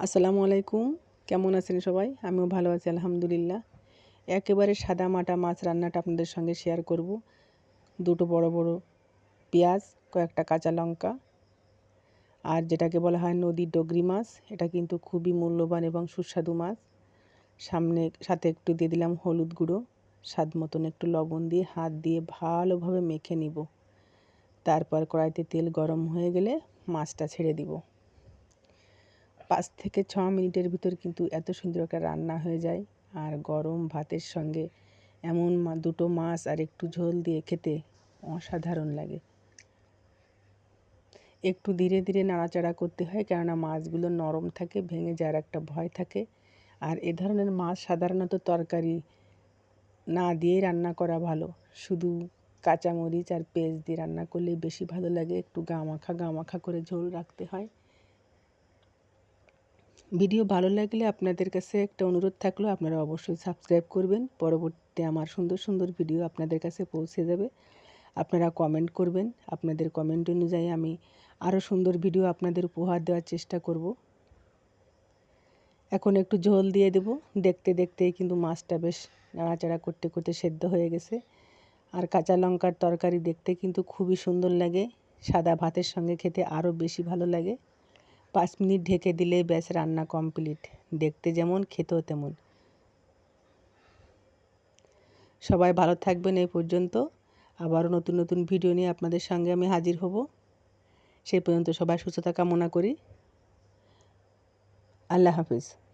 আসসালামু আলাইকুম। কেমন আছেন সবাই? আমিও ভালো আছি, আলহামদুলিল্লাহ। একেবারে সাদা মাটা মাছ রান্নাটা আপনাদের সঙ্গে শেয়ার করব। দুটো বড় বড় পেঁয়াজ, কয়েকটা কাঁচা লঙ্কা আর যেটাকে বলা হয় নদীর ডগরি মাছ। এটা কিন্তু খুবই মূল্যবান এবং সুস্বাদু মাছ। সামনে, সাথে একটু দিয়ে দিলাম হলুদ গুঁড়ো। স্বাদ মতন একটু লবণ দিয়ে হাত দিয়ে ভালোভাবে মেখে নিব। তারপর কড়াইতে তেল গরম হয়ে গেলে মাছটা ছেড়ে দিব। পাঁচ থেকে ছ মিনিটের ভিতর কিন্তু এত সুন্দর একটা রান্না হয়ে যায়। আর গরম ভাতের সঙ্গে এমন দুটো মাছ আর একটু ঝোল দিয়ে খেতে অসাধারণ লাগে। একটু ধীরে ধীরে নাড়াচাড়া করতে হয়, কেননা মাছগুলো নরম থাকে, ভেঙে যাওয়ার একটা ভয় থাকে। আর এ ধরনের মাছ সাধারণত তরকারি না দিয়েই রান্না করা ভালো। শুধু কাঁচামরিচ আর পেঁয়াজ দিয়ে রান্না করলেই বেশি ভালো লাগে, একটু গা মাখা গা মাখা করে ঝোল রাখতে হয়। ভিডিও ভালো লাগলে আপনাদের কাছে একটা অনুরোধ থাকল, আপনারা অবশ্যই সাবস্ক্রাইব করবেন। পরবর্তীতে আমার সুন্দর সুন্দর ভিডিও আপনাদের কাছে পৌঁছে যাবে। আপনারা কমেন্ট করবেন। আপনাদের কমেন্ট অনুযায়ী আমি আরও সুন্দর ভিডিও আপনাদের উপহার দেওয়ার চেষ্টা করব। এখন একটু ঝোল দিয়ে দেব। দেখতে দেখতে কিন্তু মাছটা বেশ নাড়াচাড়া করতে করতে সেদ্ধ হয়ে গেছে। আর কাঁচা লঙ্কার তরকারি দেখতে কিন্তু খুবই সুন্দর লাগে। সাদা ভাতের সঙ্গে খেতে আরও বেশি ভালো লাগে। পাঁচ মিনিট ঢেকে দিলেই ব্যাস রান্না কমপ্লিট দেখতে যেমন, খেতেও তেমন। সবাই ভালো থাকবেন এই পর্যন্ত। আবারও নতুন নতুন ভিডিও নিয়ে আপনাদের সঙ্গে আমি হাজির হব। সেই পর্যন্ত সবাই সুস্থতা কামনা করি। আল্লাহ হাফিজ।